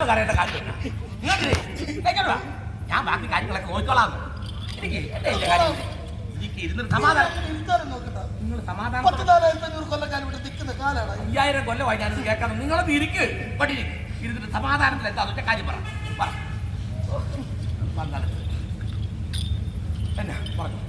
കരയേണ്ട കാര്യമില്ല. ഇങ്ങോട്ട് ഞാൻ ബാക്കി കാര്യങ്ങളൊക്കെ നോക്കിക്കോളാം എനിക്ക് എന്റെ കാര്യം. എനിക്ക് ഇരുന്നിട്ട് സമാധാനം. നിങ്ങൾ സമാധാനം അയ്യായിരം കൊല്ലമായി ഞാനിത് കേൾക്കാം നിങ്ങളത് ഇരിക്ക്. പട്ടി ഇരുന്നിട്ട് സമാധാനത്തിൽ എന്താ? അതൊക്കെ കാര്യം പറ. പറ. എന്നാ പറഞ്ഞു.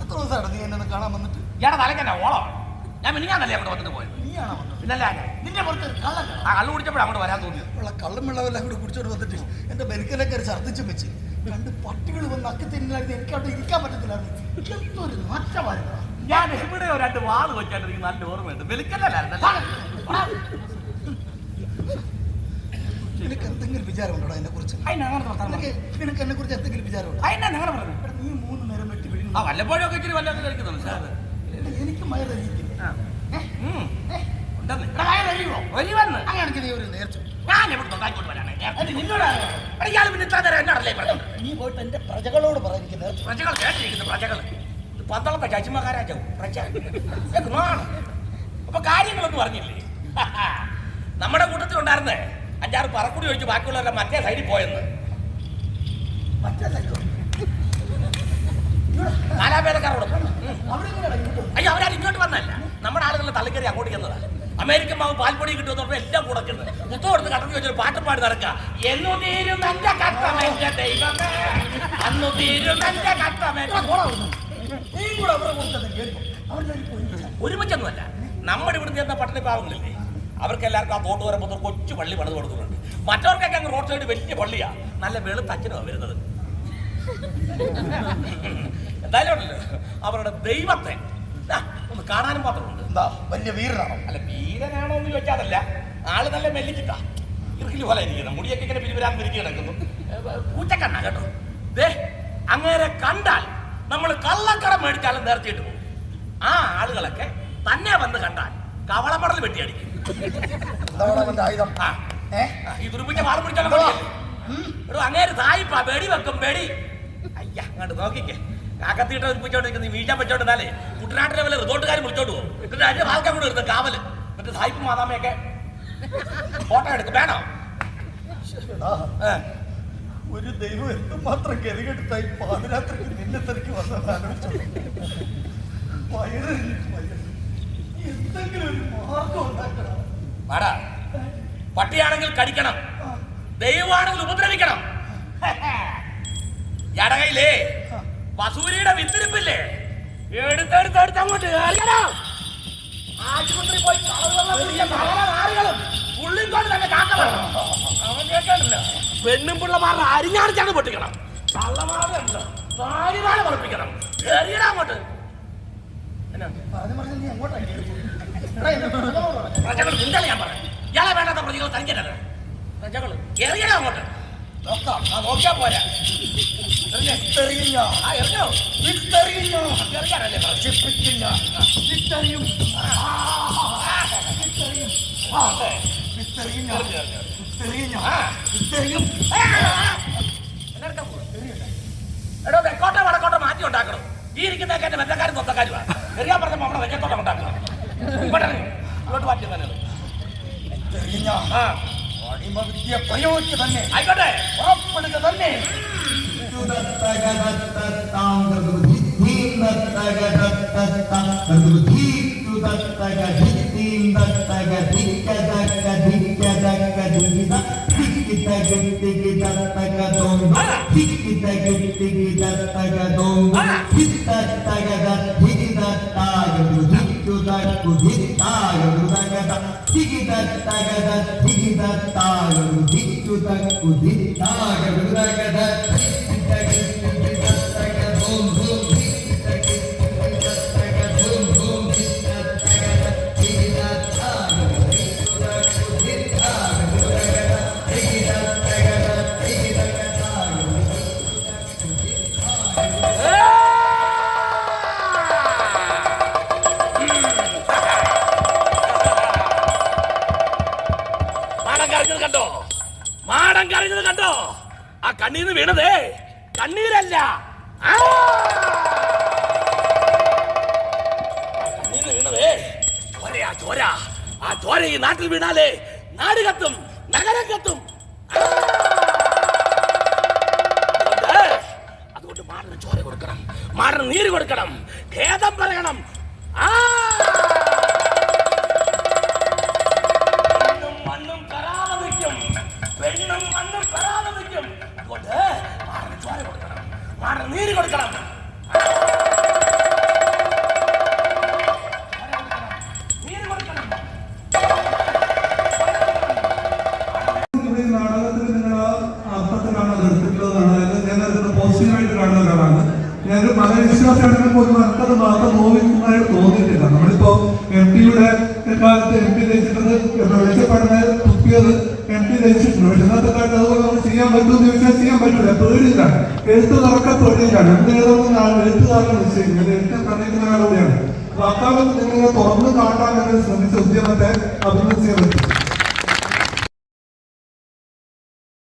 എത്ര ദിവസമാണ് നീ എന്നെ കാണാൻ വന്നിട്ട്? ഇയാടെ തലക്കന്നെ ഓളമാണ് ഞാൻ മിനിഞ്ഞാന്നല്ലേ അങ്ങോട്ട് വന്നിട്ട് പോയത്? നീയാണോ വന്നത്. പിന്നല്ല. നിന്റെ പുറത്ത് കള്ളൻ ആ കള്ളു കുടിച്ചപ്പോഴാണ് അങ്ങോട്ട് വരാൻ തോന്നിയത്. ഉള്ള കള്ളും വെള്ളമെല്ലാം കൂടി കുടിച്ചോണ്ട് വന്നിട്ട് എന്റെ ബെൽക്കലൊക്കെ ഛർദ്ദിച്ചും വെച്ച് രണ്ട് പട്ടികൾ വന്ന് അക്കി എനിക്ക് അവിടെ ഇരിക്കാൻ പറ്റത്തില്ലായിരുന്നു. എന്തൊരു മാറ്റമായിരുന്നു ഞാൻ ഇവിടെ ഒരു രണ്ട് വാൾ വെച്ചാൽ എനിക്ക് നല്ല ഓർമ്മയുണ്ട്. വെലുക്കല്ലായിരുന്നു നിനക്ക് എന്തെങ്കിലും വിചാരമുണ്ടോ എന്നെ കുറിച്ച്? നിനക്ക് നിനക്ക് എന്നെ കുറിച്ച് എന്തെങ്കിലും വിചാരമുണ്ടോ? നീ മൂന്ന് നേരം വെട്ടി ആ ഇച്ചിരി കഴിക്കുന്നുണ്ട് അത് എനിക്ക് മയറിയിരിക്കില്ല ഉം. ഉണ്ടെന്ന്. ഒരു വന്ന്. അങ്ങനെയാണെങ്കിൽ നീ പോയിട്ട് എന്റെ പ്രജകളോട് പ്രജകൾ കേട്ടിരിക്കുന്നു പ്രജകൾ. ഇത് പന്തളത്തെ ചച്ചിമഹാരാജാവും പ്രജ. ഇതൊക്കെ നാണം. അപ്പൊ കാര്യങ്ങളൊന്നും പറഞ്ഞില്ലേ നമ്മുടെ കൂട്ടത്തിലുണ്ടായിരുന്നേ അഞ്ചാറ് പറക്കുടി ഒഴിച്ച് ബാക്കിയുള്ളവരുടെ മറ്റേ സൈഡിൽ പോയെന്ന്. മറ്റേ സൈഡോ ഇങ്ങോട്ട് അയ്യോ അവരാരും ഇങ്ങോട്ട് വന്നല്ല നമ്മുടെ ആളുകൾ തള്ളിക്കറി അങ്ങോട്ട് ചെന്നതാ. അമേരിക്കൻ മാവ് പാൽപ്പൊടി കിട്ടുമെന്ന് പറഞ്ഞാൽ എല്ലാം കൂടെ ചെന്ന്. മുത്തം എടുത്ത് കടന്നു വെച്ചൊരു പാട്ട് പാടി നടക്കുക എന്നു തീരും എന്റെ കഷ്ടമെന്റെ ദൈവമേ. അന്നു തീരും എന്റെ കഷ്ടമെന്റെ പോടാ അവിടുന്ന്. നീ കൂടെ അവരെ കൊടുത്തത് കേൾക്കും അവരുടെ ഒരു പൊന്നില്ല. ഒരുമിച്ചൊന്നുമല്ല. നമ്മുടെ ഇവിടുന്ന് ചെന്ന പട്ടണി പാവങ്ങളില്ലേ അവർക്ക് എല്ലാവർക്കും ആ തോട്ട് വരുമ്പോൾ കൊച്ചു പള്ളി പണിത് കൊടുക്കുന്നുണ്ട്. മറ്റവർക്കൊക്കെ അങ്ങ് റോഡ് സൈഡ് വലിയ പള്ളിയാണ് നല്ല വെളുത്തച്ഛനുമാണ് വരുന്നത്. എന്തായാലും ഉണ്ടല്ലോ അവരുടെ ദൈവത്തെ ഒന്ന് കാണാനും മാത്രമുണ്ട്. എന്താ വലിയ വീരനാണോ? അല്ല വീരനാണോ എന്ന് ചോദിച്ചാതല്ല ആൾ നല്ല മെല്ലിക്കിട്ടാ ഇറുക്കിൽ പോലെ ഇരിക്കണം മുടിയൊക്കെ ഇങ്ങനെ പിരിവരാൻ പിരിക്കി കിടക്കുന്നു പൂച്ചക്കണ്ണ കേട്ടോ. ദേ അങ്ങനെ കണ്ടാൽ നമ്മൾ കള്ളക്കടം മേടിച്ചാലും നേർത്തിയിട്ട് പോകും. ആ ആളുകളൊക്കെ തന്നെ വന്ന് കണ്ടാൽ കവളമടൽ വെട്ടിയടിക്കും. ഈ ദുർബിച്ച വാളം പിടിച്ചാലും അങ്ങേര് തായിപ്പാ വെടി വെക്കും വെടി. അയ്യ അങ്ങോട്ട് നോക്കിക്കേ. കാക്കത്തീട്ട ഒരുപ്പിച്ചോണ്ടിരിക്കുന്ന നീ വീഴ്ച വെച്ചോണ്ടിരുന്നാലേ കുട്ടനാട്ടിലെ വല്ല റിസോർട്ടുകാരും വിളിച്ചോണ്ട് പോകും. എന്നിട്ട് അതിന്റെ ആൾക്കാർ കൂടെ എടുത്ത് കാവൽ. എന്നിട്ട് സായിപ്പ് മാതാമയൊക്കെ ഫോട്ടോ എടുക്കും. വേണോ? ഒരു. ഒരു ദൈവം എന്തുമാത്രം ഗതികെടുത്തായി പാതിരാത്രിക്ക് നിന്നെ തിരക്കി വന്നത് ആലോചിച്ചോ. വയറിഞ്ഞിട്ട് എന്തെങ്കിലും ഒരു മാർഗം ഉണ്ടാക്കണം. വാടാ. പട്ടിയാണെങ്കിൽ കടിക്കണം. ദൈവമാണെങ്കിൽ ഉപദ്രവിക്കണം. എടകയിലേ വസൂരിയുടെ വിത്തിരിപ്പില്ലേ? എടുത്തെടുത്തെടുത്ത് അങ്ങോട്ട്. ആശുപത്രി പോയി പുള്ളിയും കൊണ്ട് തന്നെ കാക്കണം അവൻ കേൾക്കാനില്ല പെണ്ണും പിള്ളമാരുടെ അരിഞ്ഞാടിച്ചാണ് പൊട്ടിക്കണം. കള്ളമാറുണ്ട് താരിമാല മുളപ്പിക്കണം എറിയണം അങ്ങോട്ട്. ഞാൻ പറയാം ഇയാളെ വേണ്ടാത്ത പ്രതികൾ തനിക്കരുത് എറിയണം അങ്ങോട്ട്. നോക്കാം ആ നോക്കിയാ പോരാ എറിഞ്ഞേ. ആ എറിഞ്ഞോ വിട്ടെറിയുക. എറിയാനല്ലേ വിട്ടെറിയുക. വിട്ടെറിയുക. ആ. വിട്ടെറിയും. എന്നെടുക്കാൻ പോവാ. എടോ തെക്കോട്ടോ വടക്കോട്ടെ മാറ്റി ഉണ്ടാക്കണം ഈ ഇരിക്കുന്നതൊക്കെ എന്റെ ബന്ധക്കാരും സ്വന്തക്കാരുമാണ് എറിയാൻ പറഞ്ഞപ്പോ നമ്മുടെ വെച്ചത്തോട്ടം ഉണ്ടാക്കണം. ഇങ്ങോട്ട് മാറ്റി തന്നെ. ആ അടിമവിദ്യ പ്രയോഗിക്കുക തന്നെ. ആയിക്കോട്ടെ. പുറപ്പെടുക തന്നെ. മാടം മാടം കരഞ്ഞത് കണ്ടോ? ആ കണ്ണീന്ന് വീണതേ കണ്ണീരല്ല. ആ! ചോര. ഈ നാട്ടിൽ വീണാലേ നാട് കത്തും നഗരം കത്തും. അതുകൊണ്ട് മാറിന് ചോര കൊടുക്കണം. മാറിന് നീര് കൊടുക്കണം. ഖേദം പറയണം. ആ! ഒരാളാണ് ഞാനൊരു മതവിശ്വാസിയാണെങ്കിൽ പോലും എനിക്കത് മാത്രം നോവിക്കുന്നതായിട്ട് തോന്നിയിട്ടില്ല നമ്മളിപ്പോ എം പിയുടെ കാലത്ത് എം പി ജയിച്ചിട്ടത് വെളിച്ചപ്പെടുന്നത് തുപ്പിയത് ജയിച്ചിട്ടുണ്ട് പക്ഷെ ഇന്നത്തെ കാലത്ത് അതുപോലെ നമ്മൾ ചെയ്യാൻ പറ്റുമെന്ന് ചോദിച്ചാൽ ചെയ്യാൻ പറ്റില്ല പേടിയിലാണ് എഴുത്ത് തുറക്ക പേടിയിലാണ്. എന്ത് എഴുതുന്ന എഴുത്തുകാരനെ നിശ്ചയിക്കുന്നത് എഴുത്ത് പ്രണയിക്കുന്ന ആളുകൂടിയാണ് അപ്പൊ അക്കാലത്ത് നിങ്ങൾ തുറന്നു കാട്ടാൻ ശ്രമിച്ച ഉദ്യമത്തെ അഭിനന്ദിക്കാൻ പറ്റും.